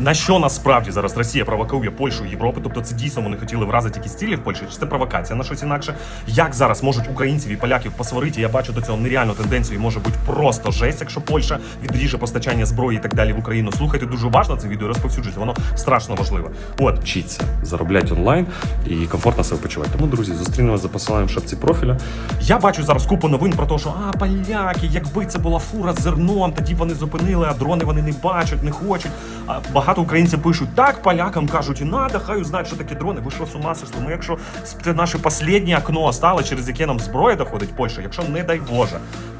На що насправді зараз Росія провокує Польщу і Європу? Тобто це дійсно вони хотіли вразити якісь цілі в Польщі, чи це провокація на щось інакше? Як зараз можуть українців і поляків посварити? Я бачу до цього нереальну тенденцію. і Може бути просто жесть, якщо Польща відріже постачання зброї і так далі в Україну. Слухайте дуже уважно це відео, розповсюджуйте. Воно страшно важливе. От вчитися заробляти онлайн і комфортно себе почувати. Тому, друзі, зустрінемося за посиланням в шапці профіля. Я бачу зараз купу новин про те, що а поляки, якби це була фура з зерном, тоді вони зупинили, а дрони вони не бачать, не хочуть. А багато українців пишуть, так полякам кажуть, і надо, хай узнають, що такі дрони. Ви що з ума сошли? Ми якщо це наше останнє окно стало, через яке нам зброя доходить Польща, якщо не дай Боже.